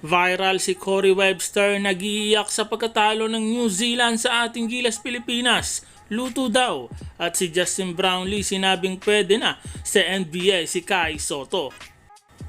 Viral si Cory Webster nagiiyak sa pagkatalo ng New Zealand sa ating Gilas Pilipinas. Luto daw. At si Justin Brownlee sinabing pwede na sa NBA si Kai Soto.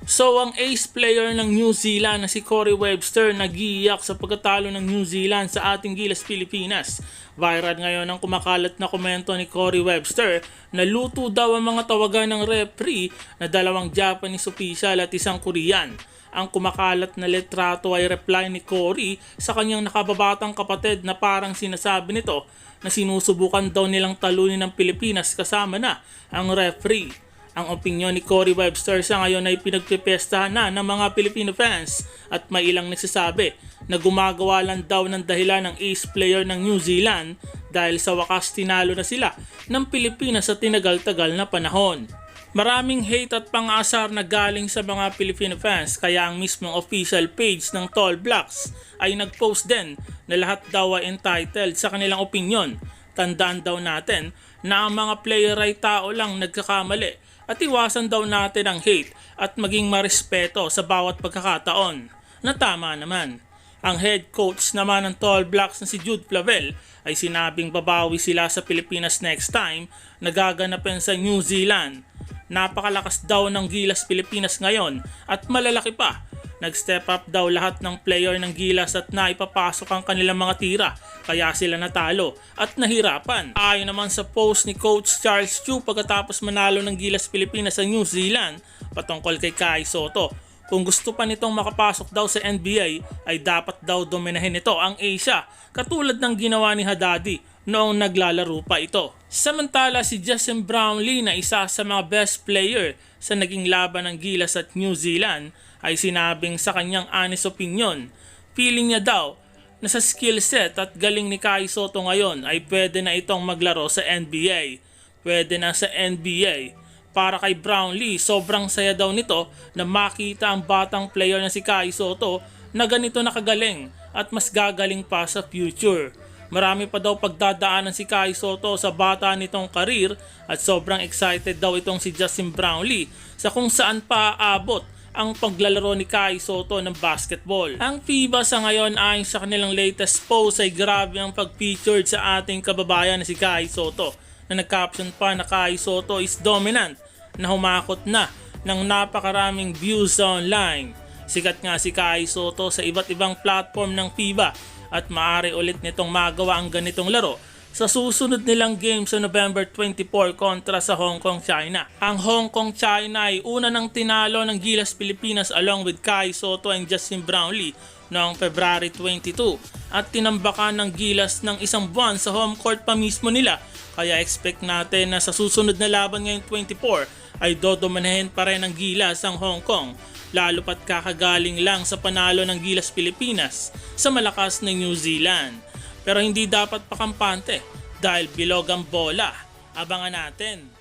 So ang ace player ng New Zealand na si Cory Webster nagiiyak sa pagkatalo ng New Zealand sa ating Gilas Pilipinas. Viral ngayon ang kumakalat na komento ni Cory Webster na luto daw ang mga tawagan ng referee na dalawang Japanese official at isang Korean. Ang kumakalat na letrato ay reply ni Cory sa kanyang nakababatang kapatid na parang sinasabi nito na sinusubukan daw nilang talunin ng Pilipinas kasama na ang referee. Ang opinyon ni Cory Webster sa ngayon ay pinagpipestahan na ng mga Filipino fans at may ilang nagsasabi na gumagawa lang daw ng dahilan ng ace player ng New Zealand dahil sa wakas tinalo na sila ng Pilipinas sa tinagal-tagal na panahon. Maraming hate at pang-asar na galing sa mga Filipino fans kaya ang mismong official page ng Tall Blacks ay nag-post din na lahat daw ay entitled sa kanilang opinion. Tandaan daw natin na ang mga player ay tao lang nagkakamali at iwasan daw natin ang hate at maging marespeto sa bawat pagkakataon. Na tama naman. Ang head coach naman ng Tall Blacks na si Jude Flavel ay sinabing babawi sila sa Pilipinas next time na gaganapin sa New Zealand. Napakalakas daw ng Gilas Pilipinas ngayon at malalaki pa. Nag-step up daw lahat ng player ng Gilas at naipapasok ang kanilang mga tira kaya sila natalo at nahirapan. Ayon naman sa post ni Coach Charles Chu pagkatapos manalo ng Gilas Pilipinas sa New Zealand patungkol kay Kai Soto. Kung gusto pa nitong makapasok daw sa NBA ay dapat daw dominahin ito ang Asia katulad ng ginawa ni Haddadi noong naglalaro pa ito. Samantala si Justin Brownlee na isa sa mga best player sa naging laban ng Gilas at New Zealand ay sinabing sa kanyang honest opinion, feeling niya daw na sa skill set at galing ni Kai Soto ngayon ay pwede na itong maglaro sa NBA. Pwede na sa NBA. Para kay Brownlee, sobrang saya daw nito na makita ang batang player na si Kai Soto na ganito nakagaling at mas gagaling pa sa future. Marami pa daw pagdadaanan si Kai Soto sa bata nitong karir at sobrang excited daw itong si Justin Brownlee sa kung saan pa aabot ang paglalaro ni Kai Soto ng basketball. Ang FIBA sa ngayon ayon sa kanilang latest post ay grabe ang pag-featured sa ating kababayan na si Kai Soto na nag-caption pa na Kai Soto is dominant na humakot na ng napakaraming views online. Sikat nga si Kai Soto sa iba't ibang platform ng FIBA at maaari ulit nitong magawa ang ganitong laro sa susunod nilang game sa November 24 kontra sa Hong Kong, China. Ang Hong Kong, China ay una ng tinalo ng Gilas Pilipinas along with Kai Soto and Justin Brownlee noong February 22 at tinambakan ng Gilas ng isang buwan sa home court pa mismo nila kaya expect natin na sa susunod na laban ngayong 24 ay dodominahin pa rin ng Gilas ang Hong Kong lalo pat kakagaling lang sa panalo ng Gilas Pilipinas sa malakas ng New Zealand. Pero hindi dapat pakampante dahil bilog ang bola. Abangan natin.